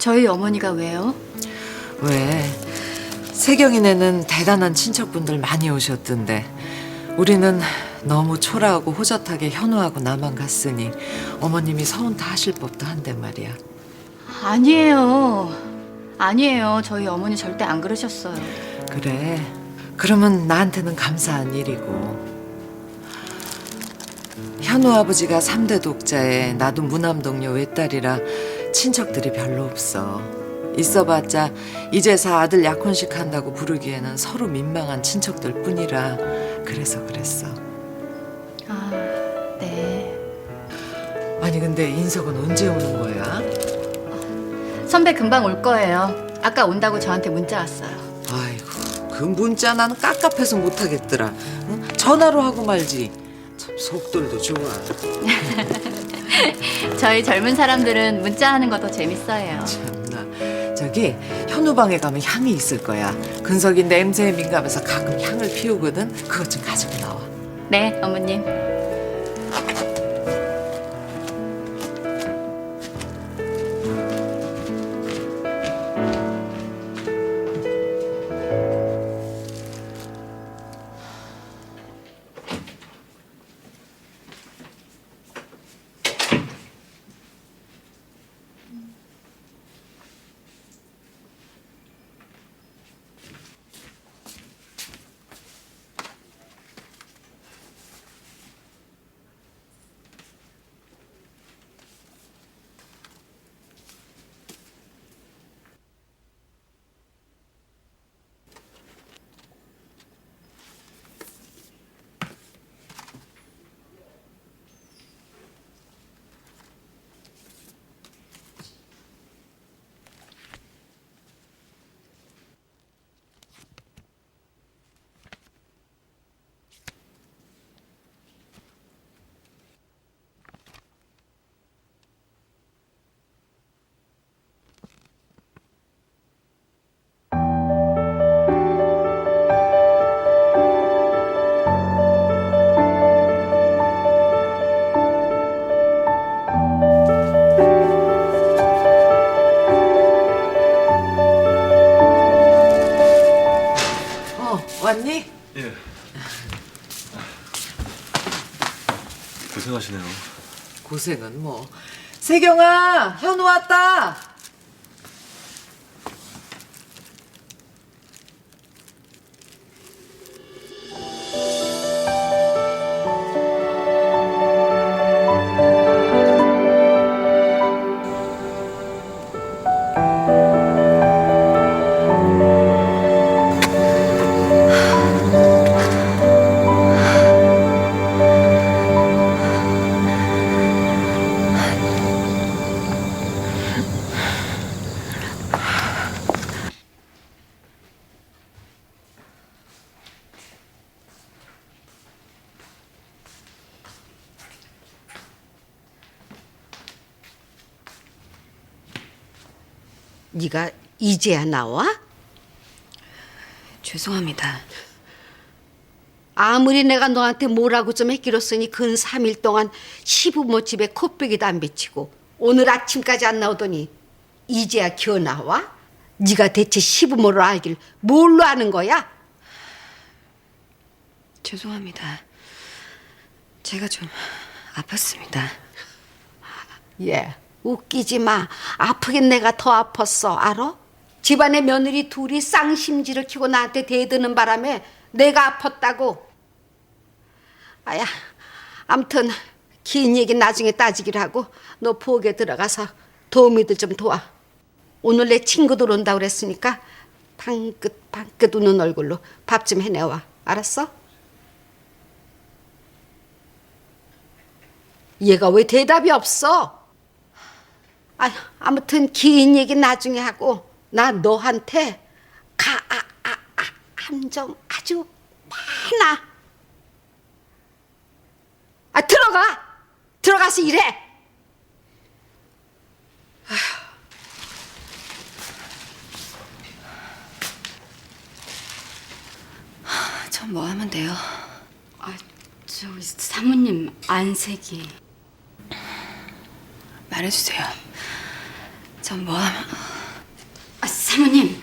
저희 어머니가 왜요? 왜? 세경이네는 대단한 친척분들 많이 오셨던데 우리는 너무 초라하고 호젓하게 현우하고 나만 갔으니 어머님이 서운 다 하실 법도 한데 말이야. 아니에요. 아니에요. 저희 어머니 절대 안 그러셨어요. 그래. 그러면 나한테는 감사한 일이고. 현우 아버지가 삼대 독자에 나도 무남동료 외딸이라 친척들이 별로 없어. 있어봤자 이제사 아들 약혼식 한다고 부르기에는 서로 민망한 친척들 뿐이라 그래서 그랬어. 아, 네. 아니 근데 인석은 언제 오는 거야? 선배 금방 올 거예요. 아까 온다고 저한테 문자 왔어요. 아이고 그 문자 나는 깝깝해서 못하겠더라. 응? 전화로 하고 말지. 참 속돌도 좋아. 저희 젊은 사람들은 문자 하는 것도 재밌어요. 참나. 저기 현우 방에 가면 향이 있을 거야. 근석이 냄새에 민감해서 가끔 향을 피우거든. 그것 좀 가지고 나와. 네, 어머님. 왔니? 예. 고생하시네요. 고생은 뭐. 세경아 현우 왔다. 네가 이제야 나와? 죄송합니다. 아무리 내가 너한테 뭐라고 좀 했기로쓰니 근 3일 동안 시부모 집에 코빼기도 안 비치고 오늘 아침까지 안 나오더니 이제야 겨 나와? 네가 대체 시부모를 알길 뭘로 아는 거야? 죄송합니다. 제가 좀 아팠습니다. 예, 웃기지 마. 아프긴 내가 더 아팠어, 알아? 집안의 며느리 둘이 쌍심지를 키고 나한테 대드는 바람에 내가 아팠다고. 아야, 암튼 긴 얘기 나중에 따지기로 하고 너 부엌에 들어가서 도우미들 좀 도와. 오늘 내 친구들 온다 그랬으니까 방긋 방긋 웃는 얼굴로 밥 좀 해내와. 알았어? 얘가 왜 대답이 없어? 아, 아무튼 긴 얘기 나중에 하고 나 너한테 가 아, 아, 아, 함정 아주 많아. 아 들어가 들어가서 일해. 전 뭐 하면 돼요? 아, 저기 사모님 안색이 말해주세요. 전 뭐하면... 아, 사모님.